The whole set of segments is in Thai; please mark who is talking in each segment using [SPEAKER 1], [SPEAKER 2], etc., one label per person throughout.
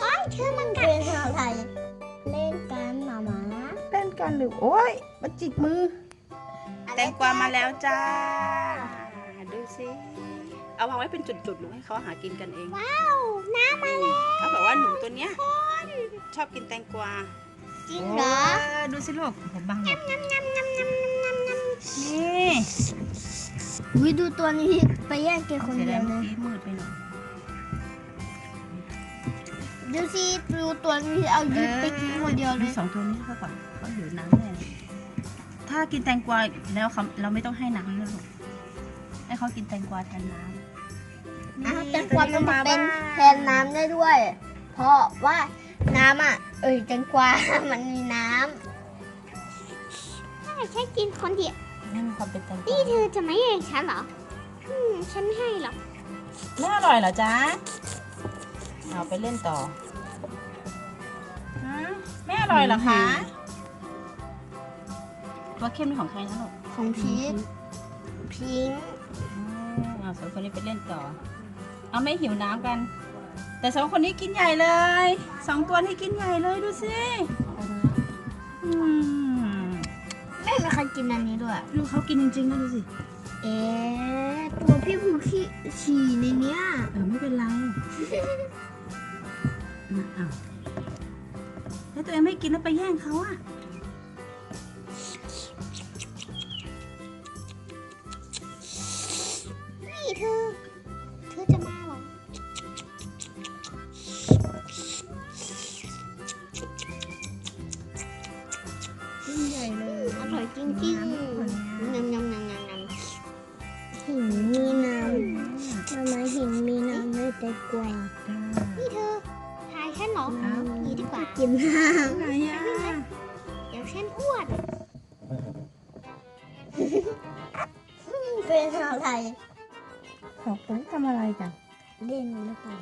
[SPEAKER 1] โอ้ยเธอมันกัดเป็นอะไรเล่นกันหมามา
[SPEAKER 2] เล่นกันหรือโอ้ยมาจิกมือ แตงกวามาแล้วจ้า ดูสิเอาวางไว้เป็นจุดๆลูกให้เขาหากินกันเอง
[SPEAKER 1] ว้าว น้ำมาแล้ว
[SPEAKER 2] เขาบอกว่าหนูตัวเนี้ยชอบกินแตงกวา
[SPEAKER 1] จริงเหรอ
[SPEAKER 2] โดูสิลูกผมบังหมด
[SPEAKER 1] งำงำงำงำงำงำ
[SPEAKER 2] นี่
[SPEAKER 1] วิดูตัวนี้ไปแย่งแกคน
[SPEAKER 2] เสีย
[SPEAKER 1] เดี
[SPEAKER 2] ดาย
[SPEAKER 1] ยวเล
[SPEAKER 2] เมื่อยกี้มืดไปหน่อย
[SPEAKER 1] ดูสิดูตัวนี้เอายึดไปกินคนเดียวเล
[SPEAKER 2] ดู
[SPEAKER 1] ย
[SPEAKER 2] สองตัวนี้เขาก่อนเขาหิวน้ำแน่เลยถ้ากินแตงกวาแล้วเขาเราไม่ต้องให้น้ำนะลูกให้เขากินแตงกวาแทนน้ำ
[SPEAKER 1] อะแตงกวามันจะเป็นแทนน้ำได้ด้วย เพราะว่าน้ำอะ เอ้ยแตงกวา มันมีน้ำใช่แค่กินคนเดียว
[SPEAKER 2] นี่มีความเป็นแตงก
[SPEAKER 1] นี่
[SPEAKER 2] วา
[SPEAKER 1] เธอจะไม่ให้ฉันเหรออืมฉันไม่ให้หรอก
[SPEAKER 2] ไม่อร่อยเหรอจ๊ะเอาไปเล่นต่อฮะไม่อร่อยเหรอคะตัวเข้มนี่ของใครนะลูก
[SPEAKER 1] ของพีชพิงค์
[SPEAKER 2] อ่าสองคนนี้ไปเล่นต่อ เอาไม่หิวน้ำกัน แต่สองคนนี้กินใหญ่เลย สองตัวนี้กินใหญ่เลยดูสิอืม
[SPEAKER 1] ไม่มีใครกินอันนี้ด้วย
[SPEAKER 2] ดูเขากินจริงๆนะดูสิ
[SPEAKER 1] เอ๊ะตัวพี่ผูขี้ฉี่ในเนี้ย
[SPEAKER 2] เออไม่เป็นไรนะอ้าวแล้วตัวเองไม่กินแล้วไปแย่งเขาอะ
[SPEAKER 1] นี่เธอำไม่แต่กว่านี่เธอทายฉันเหรอ
[SPEAKER 2] ครับ
[SPEAKER 1] นี่ดีกว่ากินน้
[SPEAKER 2] ไหนอะำ
[SPEAKER 1] เดี๋ยวฉันอ้วนเป็นอะไร
[SPEAKER 2] สองคนนี้ทำอะไรกัน
[SPEAKER 1] เล่นหรือเปล่า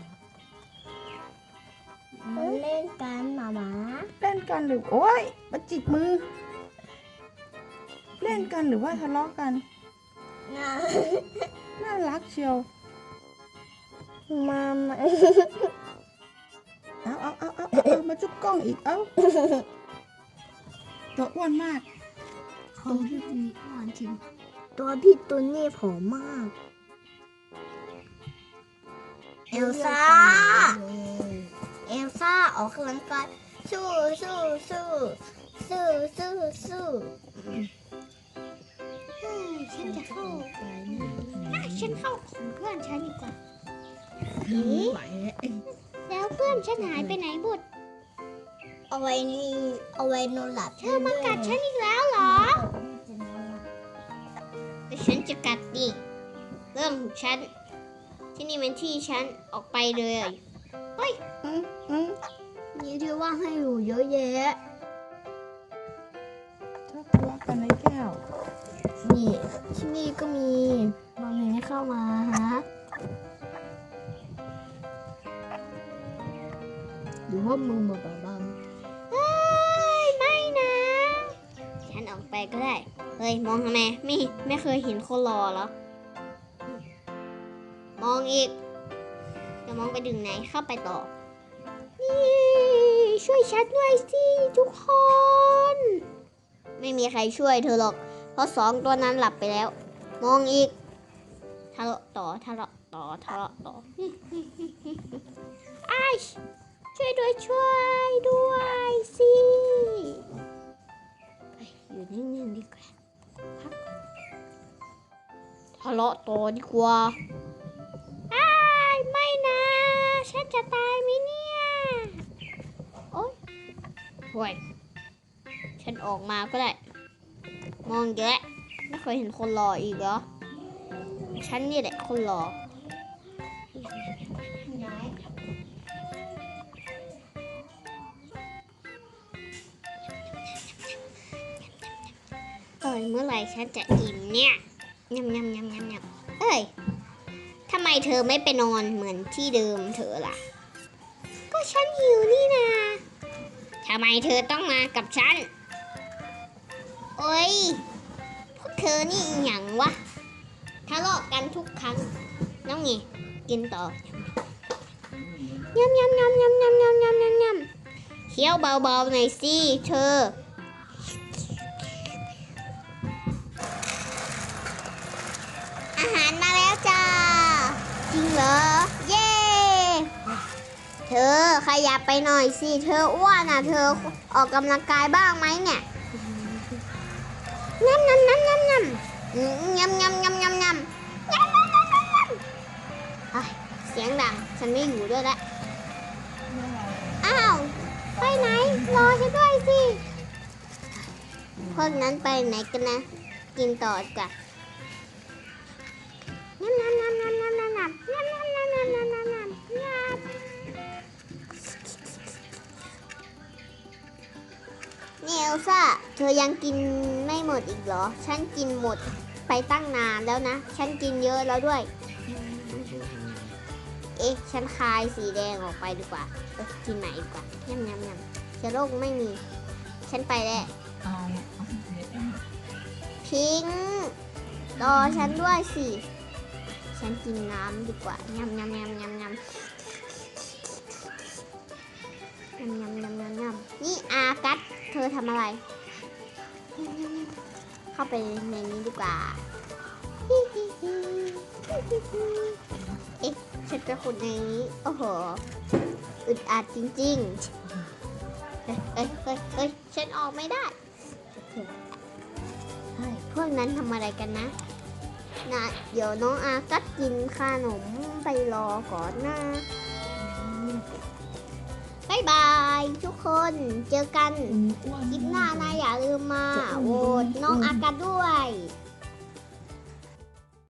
[SPEAKER 1] เล่นกันหมาหมา
[SPEAKER 2] เล่นกันหรือโอ้ยมาจิกมือ เล่นกันหรือว่าทะเลาะกัน
[SPEAKER 1] น่า
[SPEAKER 2] น่ารักเชียว
[SPEAKER 1] มามา
[SPEAKER 2] เอาเอาเอาเอาเอาเอามาจุ๊บกล้องอีกเอาตัวอ้วนมาก
[SPEAKER 1] ตัวพี่ตัวนี้อ่อนจริงตัวพี่ตัวนี้ผอมมาก เอลซ่า เอลซ่าออกกำลังกายสู้สู้สู้สู้สู้สู้เฮ้ยฉันจะเข้าอะฉันเข้าของเพื่อนฉันดีกว่า เอ๊ะแล้วเพื่อนฉันหายไปไหนหมดเอาไว้นี่ เอาไว้นอนหลับเธอมากัดฉันอีกแล้วเหรอแต่ฉันจะกัดดิเรื่องของฉัน ที่นี่เป็นที่ฉันออกไปเลยเฮ้ย
[SPEAKER 2] อืมอืม
[SPEAKER 1] นี่ที่ว่างให้อยู่เยอะแยะ
[SPEAKER 2] ชอบทะเลาะกันในแก้ว
[SPEAKER 1] นี่ที่นี่ก็มีบางแห่งให้เข้ามาฮะ ว่ามึงมาบ้าบังเฮ้ย ไม่นะ ฉันออกไปก็ได้ เฮ้ย มองทำไม ไม่ ไม่เคยเห็นคนรอเหรอ มองอีก จะมองไปถึงไหน เข้าไปต่อ นี่ ช่วยฉันด้วยสิทุกคน ไม่มีใครช่วยเธอหรอก เพราะสองตัวนั้นหลับไปแล้ว มองอีกทะเลาะต่อทะเลาะต่อทะเลาะต่อไอ้ ช่วยด้วยช่วยด้วยสิไปอยู่นิ่งๆดีกว่าพักก่อนทะเลาะต่อดีกว่าไอ้ายไม่นะฉันจะตายไหมเนี่ยโอ๊ยห่วยฉันออกมาก็ได้ มองแยะไม่เคยเห็นคนรออีกเหรอ ฉันนี่แหละคนรอ เอ้ยเมื่อไหร่ฉันจะอิ่มเนี่ยยำยำยำยำยำเอ้ยทำไมเธอไม่ไปนอนเหมือนที่เดิมเธอล่ะ ก็ฉันหิวนี่นาทำไมเธอต้องมากับฉัน โอ้ย พวกเธอนี่อหย่างวะทะเลาะกันทุกครั้ง น้องไงกินต่อยำยำยำยำยำยำยำยำยำเคี้ยวเบาๆหน่อยสิเธอ หารมาแล้วจ้า จริงเหรอ เย้ เธอขยับไปหน่อยสิ เธออ้วนอะ เธอออกกำลังกายบ้างไหมเนี่ยยำยำยำยำยำอืมยำยำยำยำยำยำยำยำยำยำเฮ้ยเสียงดัง ฉันไม่อยู่ด้วยละ อ้าว ไปไหน รอฉันด้วยสิ พวกนั้นไปไหนกันนะ กินต่อจ้ะ ลซ่า เธอยังกินไม่หมดอีกเหรอ ฉันกินหมดไปตั้งนานแล้วนะ ฉันกินเยอะแล้วด้วย เอ๊ะ ฉันคายสีแดงออกไปดีกว่าเอ้ยกินใหม่ดีกว่ายำยำยำเชื้อโรคไม่มี ฉันไปแล้ว
[SPEAKER 2] เอาเอาเดี๋ยวเอา
[SPEAKER 1] พิงค์รอฉันด้วยสิ ฉันกินน้ำดีกว่ายำยำยำยำยำ ทำอะไร เข้าไปในนี้ดีกว่าเอ๊ะฉันจะขุดในนี้ โอ้โห อึดอัดจริงๆ เฮ้ยเฮ้ยเฮ้ยเฮ้ยฉันออกไม่ได้ เฮ้ย พวกนั้นทำอะไรกันนะนะเดี๋ยวน้องอากัดกินขนมไปรอก่อนนะ บายบายทุกคนเจอกันคลิปหน้านะอย่าลืมมาโหวตน้องอากัดด้วย
[SPEAKER 2] อ